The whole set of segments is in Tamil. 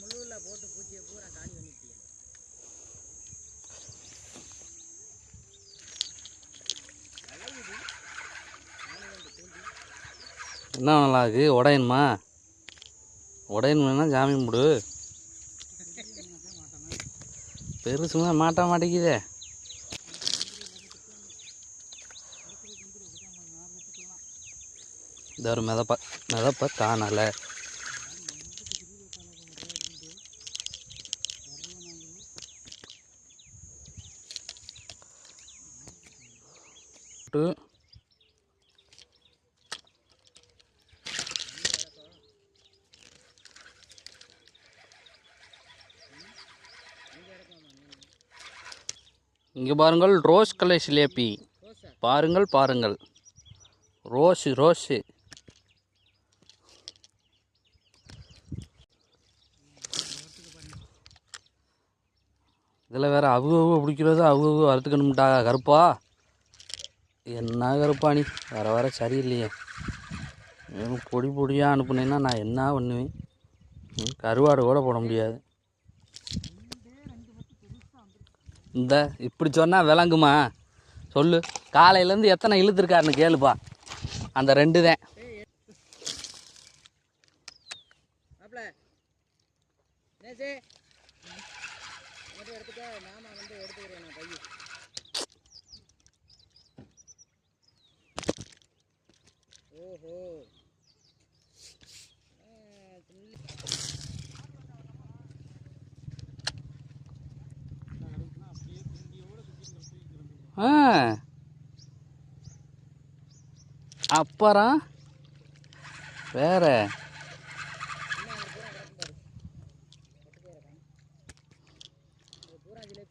முள்ளுல போட்டு பூச்சியை பூரா காலி பண்ணிட்டீங்க என்ன நல்லா இருக்கு? உடையணுமா உடையணும்னா ஜாமீன் போடு. பெருசுமா மாட்ட மாட்டேங்குதே இந்த ஒரு மிதப்ப மிதப்ப தானலை. போட்டு இங்கே பாருங்கள் ரோஸ் கலை சிலேபி. பாருங்கள் பாருங்கள். Rose rose. இதில் வேறு அவு அவு பிடிக்கிறது அவு அவு வறுத்துக்கணும்டா கருப்பா. என்ன கருப்பா நீ வர வர சரியில்லையே. பொடி பொடியாக அனுப்புனேன்னா நான் என்ன பண்ணுவேன்? கருவாடு கூட போட முடியாது. இந்த இப்படி சொன்னால் விளங்குமா? சொல்லு. காலையிலேருந்து எத்தனை இழுத்துருக்காருன்னு கேளுப்பா. அந்த ரெண்டு தான். எடுத்துக்க மாமா வந்து எடுத்துக்கிறேன் நான் பையன் ஓஹோ ஆ, துள்ளி. ஆ அப்புறம் வேற இன்னும் அங்க பூரா கிடக்கும் பாரு பத்து பேரை காணோம். இங்க பூரா ஜிலேபி தான் ஓஹோ.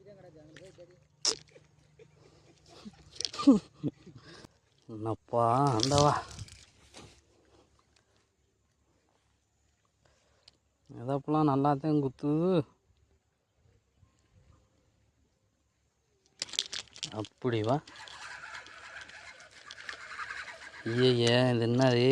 அங்கே போய் சரி என்னப்பா அந்தவா. எதப்பெல்லாம் நல்லாத்தையும் குத்துது. அப்படிவா? ஐயே இது என்னது?